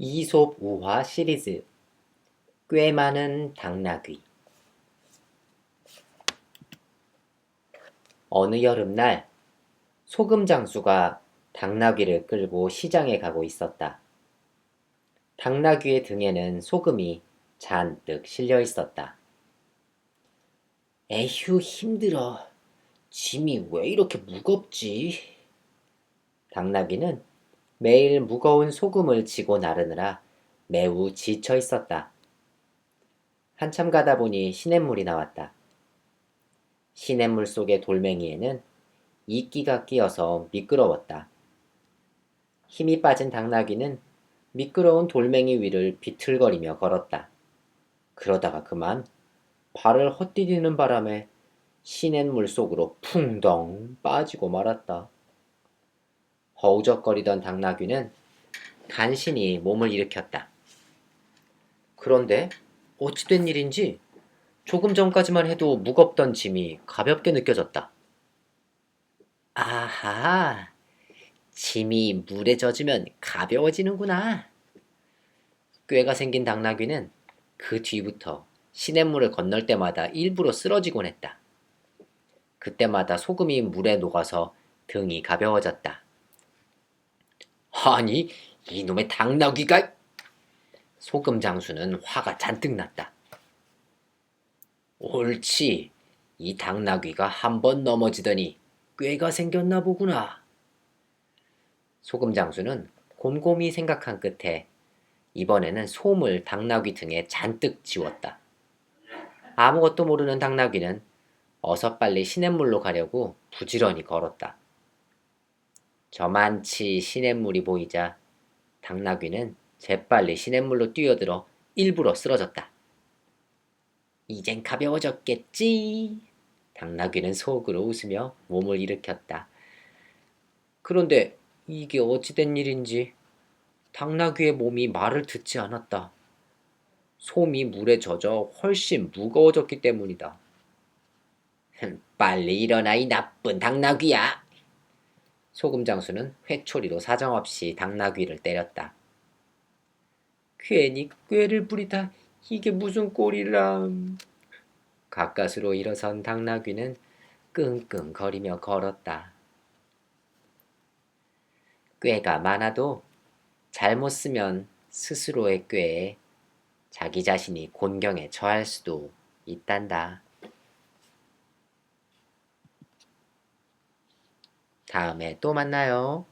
이솝 우화 시리즈 꽤 많은 당나귀 어느 여름날 소금 장수가 당나귀를 끌고 시장에 가고 있었다. 당나귀의 등에는 소금이 잔뜩 실려 있었다. 에휴 힘들어. 짐이 왜 이렇게 무겁지? 당나귀는 매일 무거운 소금을 지고 나르느라 매우 지쳐 있었다. 한참 가다 보니 시냇물이 나왔다. 시냇물 속의 돌멩이에는 이끼가 끼어서 미끄러웠다. 힘이 빠진 당나귀는 미끄러운 돌멩이 위를 비틀거리며 걸었다. 그러다가 그만 발을 헛디디는 바람에 시냇물 속으로 풍덩 빠지고 말았다. 허우적거리던 당나귀는 간신히 몸을 일으켰다. 그런데 어찌된 일인지 조금 전까지만 해도 무겁던 짐이 가볍게 느껴졌다. 아하, 짐이 물에 젖으면 가벼워지는구나. 꾀가 생긴 당나귀는 그 뒤부터 시냇물을 건널 때마다 일부러 쓰러지곤 했다. 그때마다 소금이 물에 녹아서 등이 가벼워졌다. 아니, 이놈의 당나귀가... 소금 장수는 화가 잔뜩 났다. 옳지. 이 당나귀가 한 번 넘어지더니 꾀가 생겼나 보구나. 소금 장수는 곰곰이 생각한 끝에 이번에는 솜을 당나귀 등에 잔뜩 지웠다. 아무것도 모르는 당나귀는 어서 빨리 시냇물로 가려고 부지런히 걸었다. 저만치 시냇물이 보이자 당나귀는 재빨리 시냇물로 뛰어들어 일부러 쓰러졌다. 이젠 가벼워졌겠지. 당나귀는 속으로 웃으며 몸을 일으켰다. 그런데 이게 어찌된 일인지 당나귀의 몸이 말을 듣지 않았다. 솜이 물에 젖어 훨씬 무거워졌기 때문이다. 빨리 일어나 이 나쁜 당나귀야. 소금 장수는 회초리로 사정없이 당나귀를 때렸다. 괜히 꾀를 부리다 이게 무슨 꼴이람. 가까스로 일어선 당나귀는 끙끙거리며 걸었다. 꾀가 많아도 잘못 쓰면 스스로의 꾀에 자기 자신이 곤경에 처할 수도 있단다. 다음에 또 만나요.